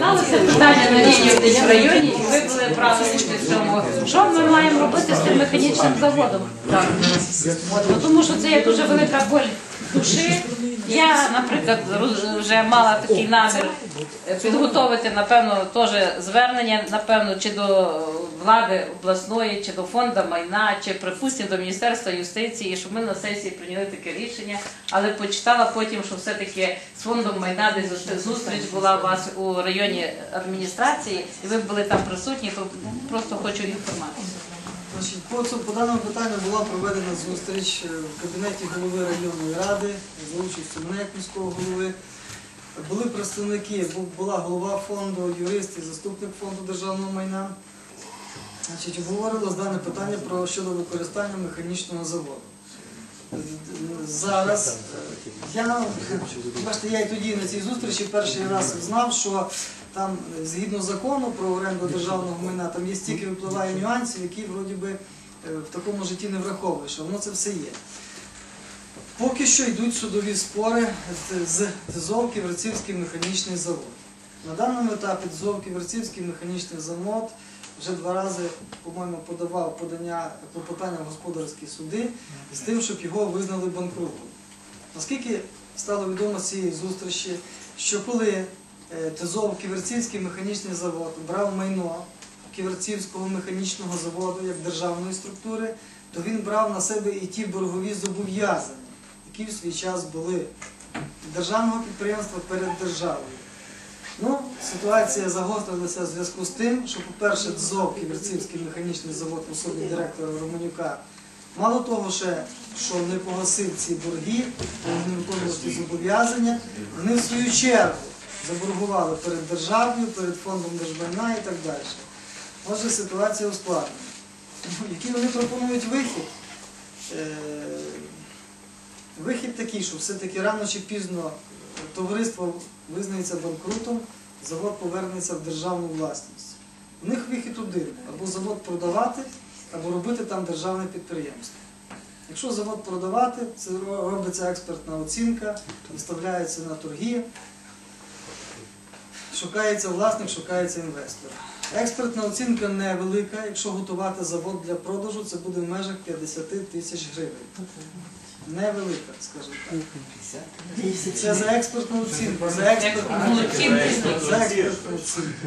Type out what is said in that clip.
Сталося районі, і ви були брали участь. Що ми маємо робити з тим механічним заводом? Тому що це є дуже велика боль душі. Я, наприклад, вже мала такий намір підготовити, напевно, теж звернення, напевно, чи до влади обласної, чи до фонду майна, чи припустимо до Міністерства юстиції, щоб ми на сесії прийняли таке рішення. Але почитала потім, що все-таки з фондом майна десь зустріч- була у вас у районі адміністрації, і ви були там присутні, то просто хочу інформацію. Значить, по, по даному питанню була проведена зустріч е, в кабінеті голови районної ради за участю мене як міського голови. Були представники, була голова фонду, юрист і заступник фонду державного майна. Значить, обговорилось дане питання про щодо використання механічного заводу. Зараз я, бачите, я і тоді на цій зустрічі перший раз знав, що там згідно закону про оренду державного майна, там є стільки випливає нюансів, які вроді би е, в такому житті не враховуєш, а воно це все є. Поки що йдуть судові спори з ТЗОВ Ківерцівський механічний завод. На даному етапі ТЗОВ Ківерцівський механічний завод вже два рази, по-моєму, подавав подання клопотання в господарські суди з тим, щоб його визнали банкрутом. Наскільки стало відомо з цієї зустрічі, що коли е, ТЗОВ Ківерцівський механічний завод брав майно Ківерцівського механічного заводу як державної структури, то він брав на себе і ті боргові зобов'язання, які в свій час були державного підприємства перед державою. Ну, ситуація загострилася в зв'язку з тим, що, по-перше, ДЗОВ Ківерцівський механічний завод у особі директора Романюка, мало того, ще, що не погасив ці борги, не виконував ці зобов'язання, вони в свою чергу заборгували перед державою, перед фондом держмайна і так далі. Отже, ситуація ускладнена. Який вони пропонують вихід? Е, Вихід такий, що все-таки рано чи пізно товариство визнається банкрутом, завод повернеться в державну власність. У них вихід один: або завод продавати, або робити там державне підприємство. Якщо завод продавати, це робиться експертна оцінка, виставляється на торги, шукається власник, шукається інвестор. Експертна оцінка невелика, якщо готувати завод для продажу, це буде в межах 50 тисяч гривень. Невелика, скажімо так. Це за експертну оцінку. За експертну, Як за експертну оцінку.